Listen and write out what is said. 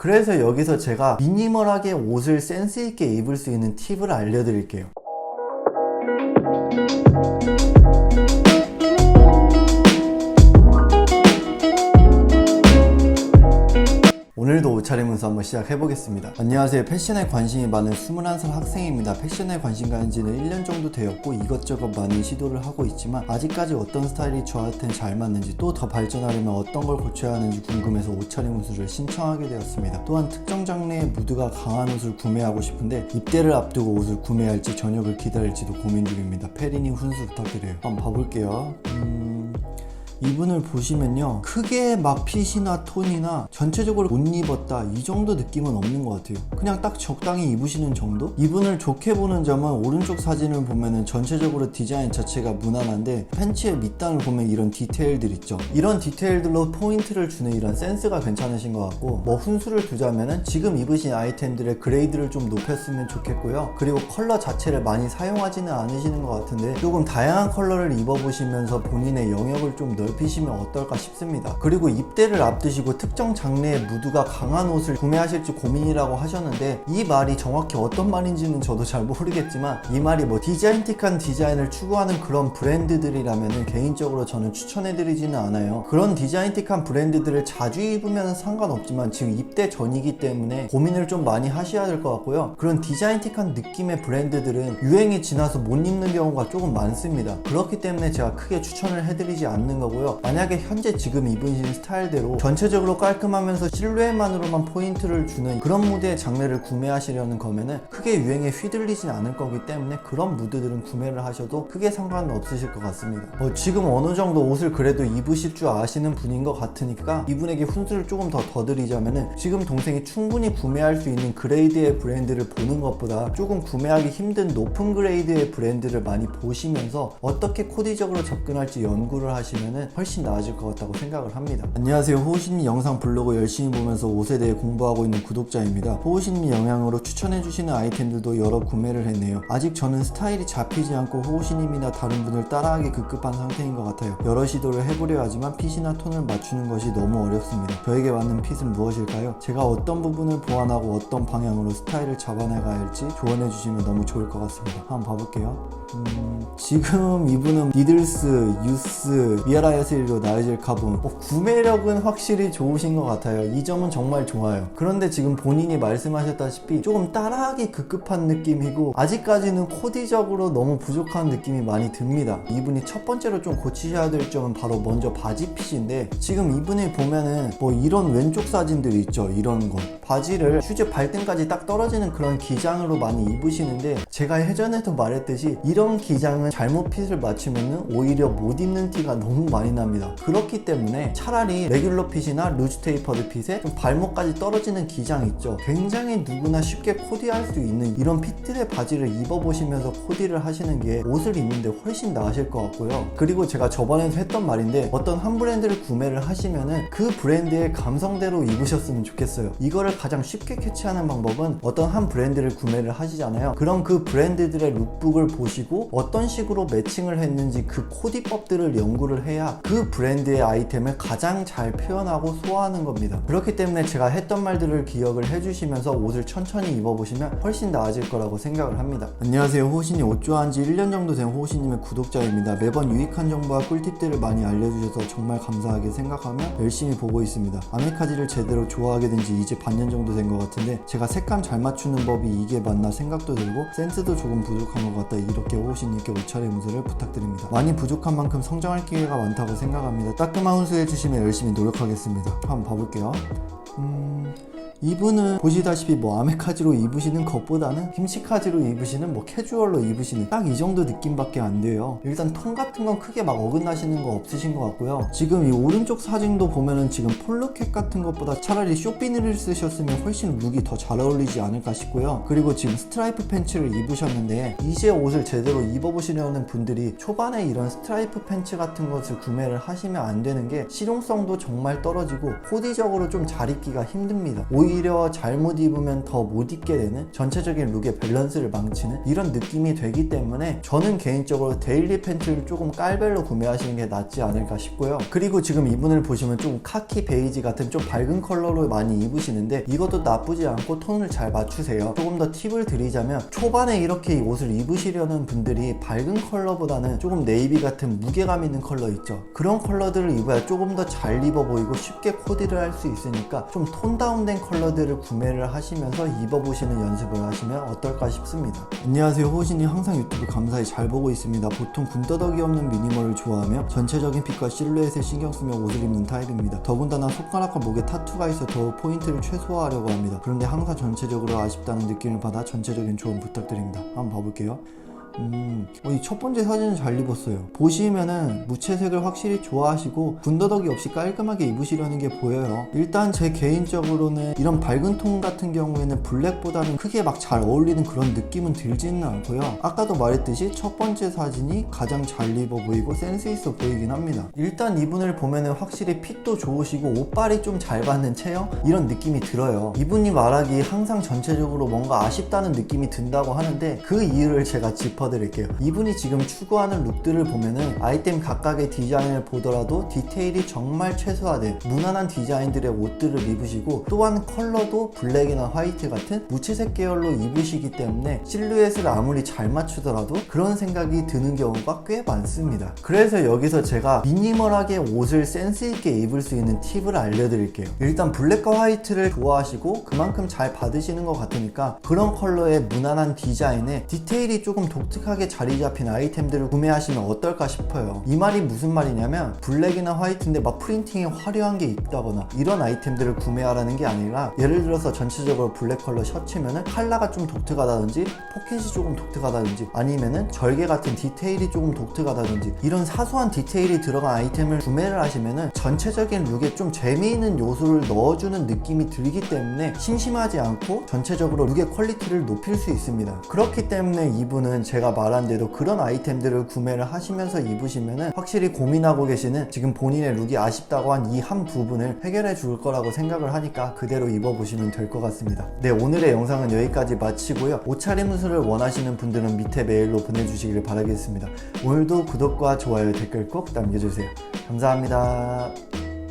그래서 여기서 제가 미니멀하게 옷을 센스 있게 입을 수 있는 팁을 알려드릴게요. 오늘도 옷차림문서 한번 시작해보겠습니다. 안녕하세요. 패션에 관심이 많은 21살 학생입니다. 패션에 관심 가진 지는 1년 정도 되었고 이것저것 많은 시도를 하고 있지만 아직까지 어떤 스타일이 저한테는 잘 맞는지 또 더 발전하려면 어떤 걸 고쳐야 하는지 궁금해서 옷차림문수를 신청하게 되었습니다. 또한 특정 장르의 무드가 강한 옷을 구매하고 싶은데 입대를 앞두고 옷을 구매할지 저녁을 기다릴지도 고민 중입니다. 페리님 훈수 부탁드려요. 한번 봐볼게요. 음... 이분을 보시면요 크게 막 핏이나 톤이나 전체적으로 못 입었다 이 정도 느낌은 없는 것 같아요. 그냥 딱 적당히 입으시는 정도? 이분을 좋게 보는 점은 오른쪽 사진을 보면은 전체적으로 디자인 자체가 무난한데 팬츠의 밑단을 보면 이런 디테일들 있죠? 이런 디테일들로 포인트를 주는 이런 센스가 괜찮으신 것 같고 뭐 훈수를 두자면은 지금 입으신 아이템들의 그레이드를 좀 높였으면 좋겠고요. 그리고 컬러 자체를 많이 사용하지는 않으시는 것 같은데 조금 다양한 컬러를 입어보시면서 본인의 영역을 좀 넓 히시면 어떨까 싶습니다. 그리고 입대를 앞두시고 특정 장르의 무드가 강한 옷을 구매하실지 고민이라고 하셨는데 이 말이 정확히 어떤 말인지는 저도 잘 모르겠지만 이 말이 뭐 디자인틱한 디자인을 추구하는 그런 브랜드들이라면 개인적으로 저는 추천해드리지는 않아요. 그런 디자인틱한 브랜드들을 자주 입으면 상관없지만 지금 입대 전이기 때문에 고민을 좀 많이 하셔야 될 것 같고요. 그런 디자인틱한 느낌의 브랜드들은 유행이 지나서 못 입는 경우가 조금 많습니다. 그렇기 때문에 제가 크게 추천을 해드리지 않는 거고 요. 만약에 현재 지금 입으신 스타일대로 전체적으로 깔끔하면서 실루엣만으로만 포인트를 주는 그런 무드의 장르를 구매하시려는 거면은 크게 유행에 휘둘리진 않을 거기 때문에 그런 무드들은 구매를 하셔도 크게 상관은 없으실 것 같습니다. 뭐 지금 어느 정도 옷을 그래도 입으실 줄 아시는 분인 것 같으니까 이분에게 훈수를 조금 더 더 드리자면은 지금 동생이 충분히 구매할 수 있는 그레이드의 브랜드를 보는 것보다 조금 구매하기 힘든 높은 그레이드의 브랜드를 많이 보시면서 어떻게 코디적으로 접근할지 연구를 하시면은 훨씬 나아질 것 같다고 생각을 합니다. 안녕하세요. 호우신님 영상 블로그 열심히 보면서 옷에 대해 공부하고 있는 구독자입니다. 호우신님 영향으로 추천해주시는 아이템들도 여러 구매를 했네요. 아직 저는 스타일이 잡히지 않고 호우신님이나 다른 분을 따라하기 급급한 상태인 것 같아요. 여러 시도를 해보려 하지만 핏이나 톤을 맞추는 것이 너무 어렵습니다. 저에게 맞는 핏은 무엇일까요? 제가 어떤 부분을 보완하고 어떤 방향으로 스타일을 잡아나가야 할지 조언해주시면 너무 좋을 것 같습니다. 한번 봐볼게요. 음, 지금 이분은 니들스, 유스, 미아라 야스리로 나이젤 카본 어, 구매력은 확실히 좋으신 것 같아요. 이 점은 정말 좋아요. 그런데 지금 본인이 말씀하셨다시피 조금 따라하기 급급한 느낌이고 아직까지는 코디적으로 너무 부족한 느낌이 많이 듭니다. 이분이 첫 번째로 좀 고치셔야 될 점은 바로 먼저 바지 핏인데 지금 이분이 보면은 뭐 이런 왼쪽 사진들이 있죠. 이런 거 바지를 휴지 발등까지 딱 떨어지는 그런 기장으로 많이 입으시는데 제가 예전에도 말했듯이 이런 기장은 잘못 핏을 맞추면은 오히려 못 입는 티가 너무 많이 납니다. 그렇기 때문에 차라리 레귤러 핏이나 루즈 테이퍼드 핏에 좀 발목까지 떨어지는 기장 있죠. 굉장히 누구나 쉽게 코디할 수 있는 이런 핏들의 바지를 입어보시면서 코디를 하시는 게 옷을 입는데 훨씬 나으실 것 같고요. 그리고 제가 저번에도 했던 말인데 어떤 한 브랜드를 구매를 하시면은 그 브랜드의 감성대로 입으셨으면 좋겠어요. 이거를 가장 쉽게 캐치하는 방법은 어떤 한 브랜드를 구매를 하시잖아요. 그럼 그 브랜드들의 룩북을 보시고 어떤 식으로 매칭을 했는지 그 코디법들을 연구를 해야 그 브랜드의 아이템을 가장 잘 표현하고 소화하는 겁니다. 그렇기 때문에 제가 했던 말들을 기억을 해주시면서 옷을 천천히 입어보시면 훨씬 나아질 거라고 생각을 합니다. 안녕하세요. 호신이 옷 좋아한 지 1년 정도 된 호신님의 구독자입니다. 매번 유익한 정보와 꿀팁들을 많이 알려주셔서 정말 감사하게 생각하며 열심히 보고 있습니다. 아메카지를 제대로 좋아하게 된 지 이제 반년 정도 된 것 같은데 제가 색감 잘 맞추는 법이 이게 맞나 생각도 들고 센스도 조금 부족한 것 같다 이렇게 호신님께 옷차림 문서를 부탁드립니다. 많이 부족한 만큼 성장할 기회가 많다 고 생각합니다. 따끔한 훈수 해 주시면 열심히 노력하겠습니다. 한번 봐볼게요. 음... 이분은 보시다시피 뭐 아메카지로 입으시는 것보다는 김치카지로 입으시는 뭐 캐주얼로 입으시는 딱 이 정도 느낌밖에 안 돼요. 일단 톤 같은 건 크게 막 어긋나시는 거 없으신 것 같고요. 지금 이 오른쪽 사진도 보면은 지금 폴로캣 같은 것보다 차라리 쇼비니를 쓰셨으면 훨씬 룩이 더 잘 어울리지 않을까 싶고요. 그리고 지금 스트라이프 팬츠를 입으셨는데 이제 옷을 제대로 입어보시려는 분들이 초반에 이런 스트라이프 팬츠 같은 것을 구매를 하시면 안 되는 게 실용성도 정말 떨어지고 코디적으로 좀 잘 입기가 힘듭니다. 오히려 오히려 잘못 입으면 더 못 입게 되는 전체적인 룩의 밸런스를 망치는 이런 느낌이 되기 때문에 저는 개인적으로 데일리 팬츠를 조금 깔별로 구매하시는 게 낫지 않을까 싶고요. 그리고 지금 이분을 보시면 좀 카키 베이지 같은 좀 밝은 컬러로 많이 입으시는데 이것도 나쁘지 않고 톤을 잘 맞추세요. 조금 더 팁을 드리자면 초반에 이렇게 이 옷을 입으시려는 분들이 밝은 컬러보다는 조금 네이비 같은 무게감 있는 컬러 있죠. 그런 컬러들을 입어야 조금 더 잘 입어 보이고 쉽게 코디를 할 수 있으니까 좀 톤 다운된 컬러 들을 구매를 하시면서 입어보시는 연습을 하시면 어떨까 싶습니다. 안녕하세요 호신이 항상 유튜브 감사히 잘 보고 있습니다. 보통 군더더기 없는 미니멀을 좋아하며 전체적인 핏과 실루엣에 신경 쓰며 옷을 입는 타입입니다. 더군다나 손가락과 목에 타투가 있어 더욱 포인트를 최소화하려고 합니다. 그런데 항상 전체적으로 아쉽다는 느낌을 받아 전체적인 조언 부탁드립니다. 한번 봐볼게요. 음, 어, 이첫 번째 사진은 잘 입었어요. 보시면은 무채색을 확실히 좋아하시고 군더더기 없이 깔끔하게 입으시려는 게 보여요. 일단 제 개인적으로는 이런 밝은 톤 같은 경우에는 블랙보다는 크게 막 잘 어울리는 그런 느낌은 들지는 않고요. 아까도 말했듯이 첫 번째 사진이 가장 잘 입어 보이고 센스 있어 보이긴 합니다. 일단 이분을 보면은 확실히 핏도 좋으시고 옷빨이 좀 잘 받는 체형 이런 느낌이 들어요. 이분이 말하기 항상 전체적으로 뭔가 아쉽다는 느낌이 든다고 하는데 그 이유를 제가 짚 어드릴게요. 이분이 지금 추구하는 룩들을 보면은 아이템 각각의 디자인을 보더라도 디테일이 정말 최소화된 무난한 디자인들의 옷들을 입으시고 또한 컬러도 블랙이나 화이트 같은 무채색 계열로 입으시기 때문에 실루엣을 아무리 잘 맞추더라도 그런 생각이 드는 경우가 꽤 많습니다. 그래서 여기서 제가 미니멀하게 옷을 센스 있게 입을 수 있는 팁을 알려드릴게요. 일단 블랙과 화이트를 좋아하시고 그만큼 잘 받으시는 것 같으니까 그런 컬러의 무난한 디자인에 디테일이 조금 독특 하게 자리 잡힌 아이템들을 구매하시면 어떨까 싶어요. 이 말이 무슨 말이냐면 블랙이나 화이트인데 막 프린팅이 화려한 게 있다거나 이런 아이템들을 구매하라는 게 아니라 예를 들어서 전체적으로 블랙 컬러 셔츠면은 컬러가 좀 독특하다든지 포켓이 조금 독특하다든지 아니면은 절개 같은 디테일이 조금 독특하다든지 이런 사소한 디테일이 들어간 아이템을 구매를 하시면은 전체적인 룩에 좀 재미있는 요소를 넣어주는 느낌이 들기 때문에 심심하지 않고 전체적으로 룩의 퀄리티를 높일 수 있습니다. 그렇기 때문에 이분은 제가 말한 대로 그런 아이템들을 구매를 하시면서 입으시면은 확실히 고민하고 계시는 지금 본인의 룩이 아쉽다고 한 이 한 부분을 해결해 줄 거라고 생각을 하니까 그대로 입어보시면 될 것 같습니다. 네, 오늘의 영상은 여기까지 마치고요. 옷차림 수를 원하시는 분들은 밑에 메일로 보내주시길 바라겠습니다. 오늘도 구독과 좋아요, 댓글 꼭 남겨주세요. 감사합니다.